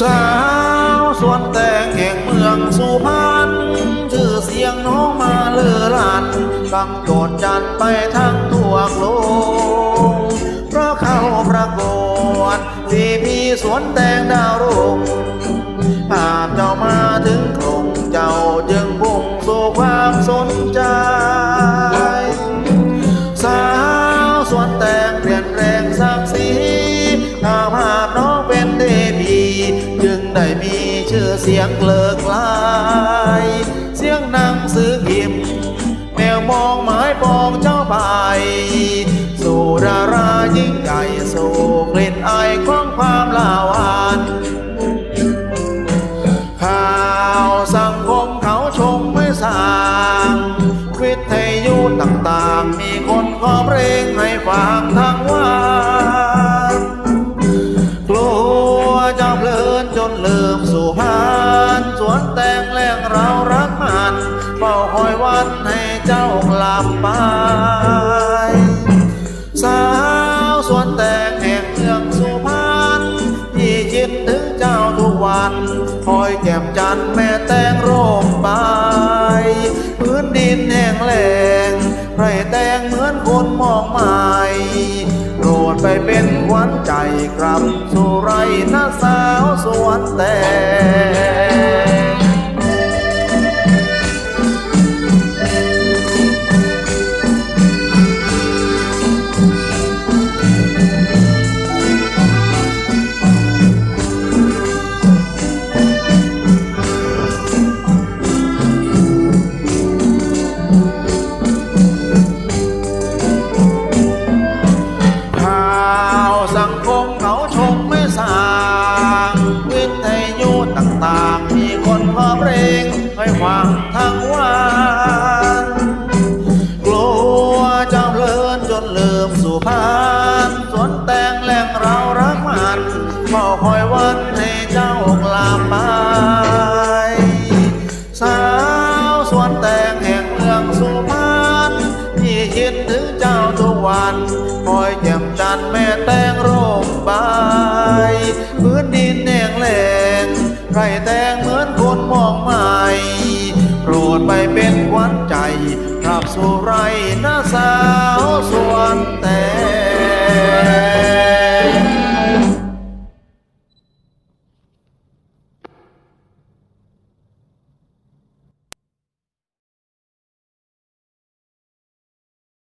สาวส่วนแต่งแห่งเมืองสุพรรณชื่อเสียงน้องมาเลือรันฟังโจดจันไปทั้งทั่วโลงเพราะเขาประกวดที่พี่สวนแต่งดาว ชื่อเสียงเกลิกลาย เสียงหนังสือพิมพ์แมวมองหมายปองเจ้าไปสู่ดารายิ่งใหญ่สู่ งแหลงเรารักมันเฝ้าคอยวันให้เจ้ากลับไป สาวสวนแตงแห่งเมืองสุพรรณที่คิดถึงเจ้าทุกวันคอยแก้มจันทร์แม่แตงร่มไปพื้นดินแห้งแล้งไรแตงเหมือนคนมองไม่โปรดไปเป็นขวัญใจกลับสู่ไรนะสาวสวนแตง ฝ้าคอยวันให้เจ้ากลับไปสาวสวนแตงแห่งเมืองสุพรรณที่คิดถึงเจ้าทุกวันคอยแจ่มจันทร์แม่แตงร่มใบพื้นดินแหงแล้งไรแตงเหมือนคนมองไม่โปรดไปเป็นขวัญใจกลับสู่ไรนะสาวสวนแตง